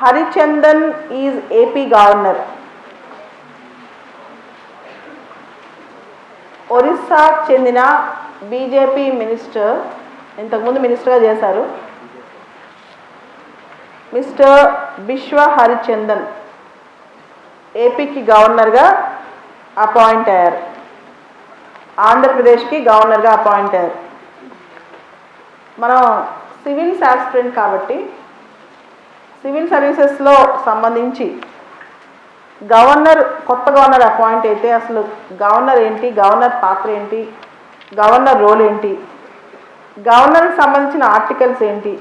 Harichandan is AP governor ఒరిస్సాకు చెందిన BJP minister ఇంతకుముందు మినిస్టర్గా చేశారు. మిస్టర్ బిశ్వ హరిచందన్ ఏపీకి గవర్నర్గా అపాయింట్ అయ్యారు. ఆంధ్రప్రదేశ్కి గవర్నర్గా అపాయింట్ అయ్యారు. మనం సివిల్ శాస్త్రెంట్ కాబట్టి సివిల్ సర్వీసెస్లో సంబంధించి గవర్నర్ కొత్త గవర్నర్ అపాయింట్ అయితే అసలు గవర్నర్ ఏంటి గవర్నర్ పాత్ర ఏంటి గవర్నర్ రోల్ ఏంటి గవర్నర్కి సంబంధించిన ఆర్టికల్స్ ఏంటి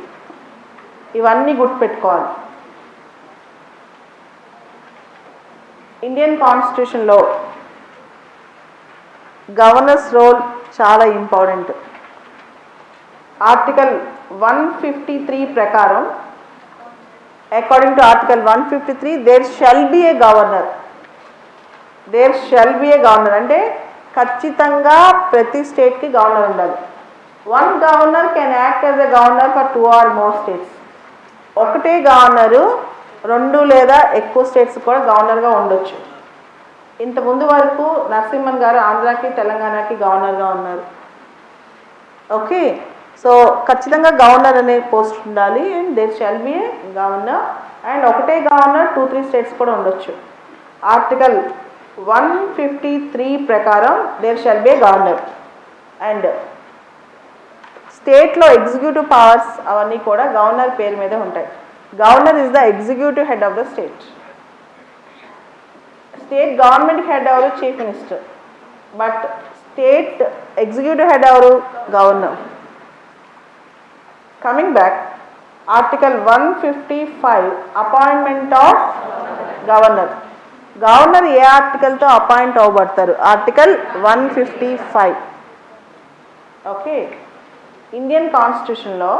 ఇవన్నీ గుర్తుపెట్టుకోవాలి. ఇండియన్ కాన్స్టిట్యూషన్లో గవర్నర్స్ రోల్ చాలా important. Article one fifty three ప్రకారం according to article one fifty three there shall be a governor there shall be a governor అంటే ఖచ్చితంగా ప్రతి స్టేట్కి గవర్నర్ ఉండాలి. One governor can act as a governor for two or more states ఒకటే governor రెండు లేదా ఎక్కువ స్టేట్స్ కూడా గవర్నర్గా ఉండొచ్చు. ఇంత ముందు వరకు నరసింహన్ గారు ఆంధ్రాకి తెలంగాణకి గవర్నర్గా ఉన్నారు. ఓకే సో ఖచ్చితంగా గవర్నర్ అనే పోస్ట్ ఉండాలి and there shall be a governor and ఒకటే గవర్నర్ టూ త్రీ స్టేట్స్ కూడా ఉండొచ్చు. ఆర్టికల్ వన్ ఫిఫ్టీ త్రీ ప్రకారం there shall be a governor and స్టేట్లో ఎగ్జిక్యూటివ్ పవర్స్ అవన్నీ కూడా గవర్నర్ పేరు మీద ఉంటాయి. Governor is the executive head of the state state government head ఎవరు? Chief minister but state executive head ఎవరు? Governor coming back article one fifty five appointment of governor governor ఏ ఆర్టికల్తో appoint అవ్వబడతారు? Article one fifty five okay Indian కాన్స్టిట్యూషన్లో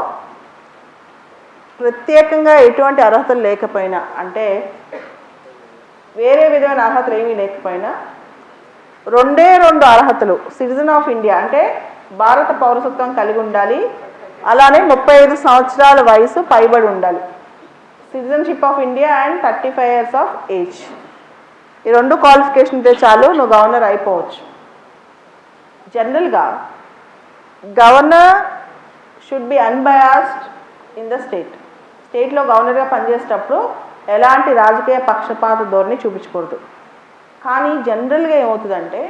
ప్రత్యేకంగా ఎటువంటి అర్హతలు లేకపోయినా అంటే వేరే విధమైన అర్హతలు ఏమీ లేకపోయినా రెండే రెండు అర్హతలు సిటిజన్ ఆఫ్ ఇండియా అంటే భారత పౌరసత్వం కలిగి ఉండాలి అలానే ముప్పై ఐదు సంవత్సరాల వయసు పైబడి ఉండాలి. Citizenship of India and thirty five years of age ఈ రెండు క్వాలిఫికేషన్ ఉంటే చాలు నువ్వు గవర్నర్ అయిపోవచ్చు. జనరల్గా governor should be unbiased in the state స్టేట్లో గవర్నర్గా పనిచేసేటప్పుడు ఎలాంటి రాజకీయ పక్షపాత ధోరణి చూపించకూడదు. కానీ జనరల్గా ఏమవుతుందంటే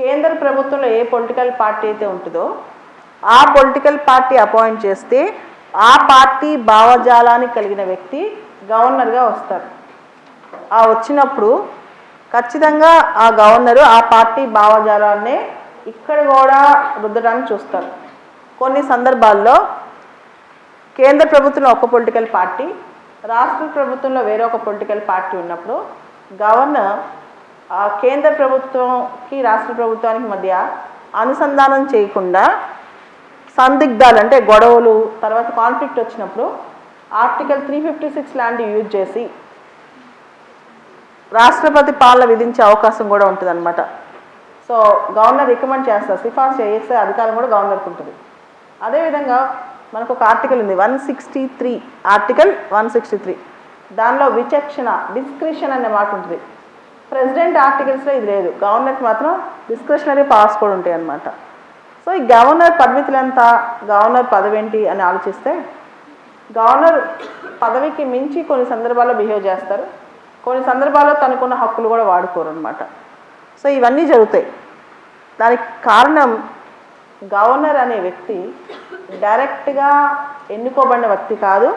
కేంద్ర ప్రభుత్వంలో ఏ పొలిటికల్ పార్టీ అయితే ఉంటుందో ఆ పొలిటికల్ పార్టీ అపాయింట్ చేస్తే ఆ పార్టీ భావజాలానికి కలిగిన వ్యక్తి గవర్నర్గా వస్తారు. ఆ వచ్చినప్పుడు ఖచ్చితంగా ఆ గవర్నరు ఆ పార్టీ భావజాలాన్నే ఇక్కడ కూడా రుద్దడానికి చూస్తారు. కొన్ని సందర్భాల్లో కేంద్ర ప్రభుత్వంలో ఒక పొలిటికల్ పార్టీ రాష్ట్ర ప్రభుత్వంలో వేరే ఒక పొలిటికల్ పార్టీ ఉన్నప్పుడు గవర్నర్ ఆ కేంద్ర ప్రభుత్వంకి రాష్ట్ర ప్రభుత్వానికి మధ్య అనుసంధానం చేయకుండా సందిగ్ధాలు అంటే గొడవలు తర్వాత కాన్ఫ్లిక్ట్ వచ్చినప్పుడు ఆర్టికల్ త్రీ ఫిఫ్టీ సిక్స్ లాంటివి యూజ్ చేసి రాష్ట్రపతి పాలన విధించే అవకాశం కూడా ఉంటుంది అనమాట సో గవర్నర్ రికమెండ్ చేస్తారు సిఫార్సు చేసే అధికారం కూడా గవర్నర్కి ఉంటుంది. అదేవిధంగా మనకు ఒక ఆర్టికల్ ఉంది one sixty three article one sixty three దానిలో విచక్షణ డిస్క్రిషన్ అనే మాట ఉంటుంది. ప్రెసిడెంట్ ఆర్టికల్స్లో ఇది లేదు గవర్నర్కి మాత్రం డిస్క్రిషనరీ పాస్ కూడా ఉంటాయి అన్నమాట సో ఈ గవర్నర్ పరిమితులు ఎంత? గవర్నర్ పదవి ఏంటి అని ఆలోచిస్తే గవర్నర్ పదవికి మించి కొన్ని సందర్భాల్లో బిహేవ్ చేస్తారు. కొన్ని సందర్భాల్లో తనకున్న హక్కులు కూడా వాడుకోరు అనమాట సో ఇవన్నీ జరుగుతాయి. దానికి కారణం గవర్నర్ అనే వ్యక్తి డైరెక్ట్గా ఎన్నుకోబడిన వ్యక్తి కాదు.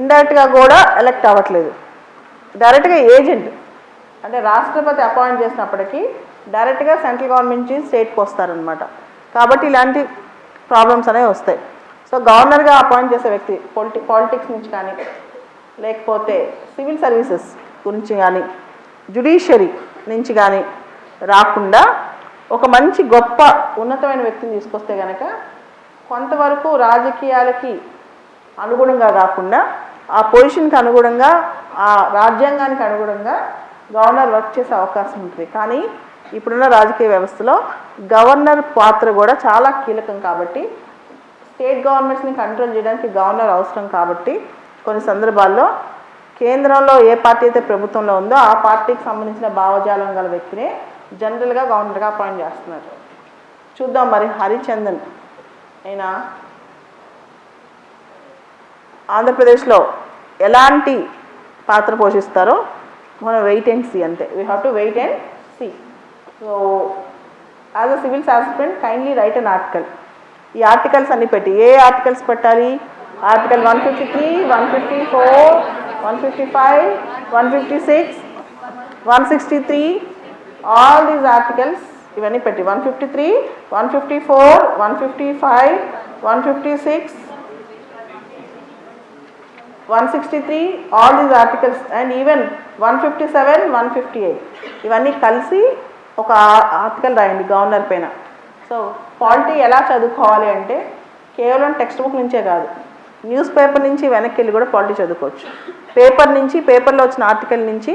ఇండైరెక్ట్గా కూడా ఎలక్ట్ అవ్వట్లేదు. డైరెక్ట్గా ఏజెంట్. అంటే రాష్ట్రపతి అపాయింట్ చేసినప్పటికీ డైరెక్ట్గా సెంట్రల్ గవర్నమెంట్ నుంచి స్టేట్కి వస్తారనమాట కాబట్టి ఇలాంటి ప్రాబ్లమ్స్ అనేవి వస్తాయి. సో గవర్నర్గా అపాయింట్ చేసే వ్యక్తి పొలిటి పాలిటిక్స్ నుంచి కానీ లేకపోతే సివిల్ సర్వీసెస్ గురించి కానీ జుడిషియరీ నుంచి కానీ రాకుండా ఒక మంచి గొప్ప ఉన్నతమైన వ్యక్తిని తీసుకొస్తే కనుక కొంతవరకు రాజకీయాలకి అనుగుణంగా కాకుండా ఆ పొజిషన్కి అనుగుణంగా ఆ రాజ్యాంగానికి అనుగుణంగా గవర్నర్ వర్క్ చేసే అవకాశం ఉంటుంది. కానీ ఇప్పుడున్న రాజకీయ వ్యవస్థలో గవర్నర్ పాత్ర కూడా చాలా కీలకం కాబట్టి స్టేట్ గవర్నమెంట్స్ని కంట్రోల్ చేయడానికి గవర్నర్ అవసరం కాబట్టి కొన్ని సందర్భాల్లో కేంద్రంలో ఏ పార్టీ అయితే ప్రభుత్వంలో ఉందో ఆ పార్టీకి సంబంధించిన భావజాలం గల వ్యక్తిని జనరల్గా గవర్నర్గా అపాయింట్ చేస్తున్నారు. చూద్దాం మరి హరిచందన్ అయినా ఆంధ్రప్రదేశ్లో ఎలాంటి పాత్ర పోషిస్తారో మనం వెయిట్ అండ్ సీ అంతే we have to wait and see so as a civil aspirant kindly write on article ఈ ఆర్టికల్స్ అన్ని పెట్టి. ఏ ఆర్టికల్స్ పెట్టాలి? Article one fifty three one fifty four one fifty five one fifty six one sixty three all these articles ఇవన్నీ పెట్టి. One fifty three one fifty four one fifty five one fifty six one sixty three all and articles and even one fifty seven one fifty eight ఇవన్నీ కలిసి ఒక article రాయండి governor పైన. So polity ఎలా చదువుకోవాలి అంటే కేవలం టెక్స్ట్ బుక్ నుంచే కాదు న్యూస్ పేపర్ నుంచి వెనక్కి వెళ్ళి కూడా పాలిటీ చదువుకోవచ్చు. పేపర్ నుంచి పేపర్లో వచ్చిన ఆర్టికల్ నుంచి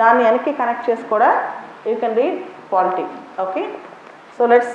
దాన్ని వెనక్కి కనెక్ట్ చేసి కూడా you can read polity okay so let's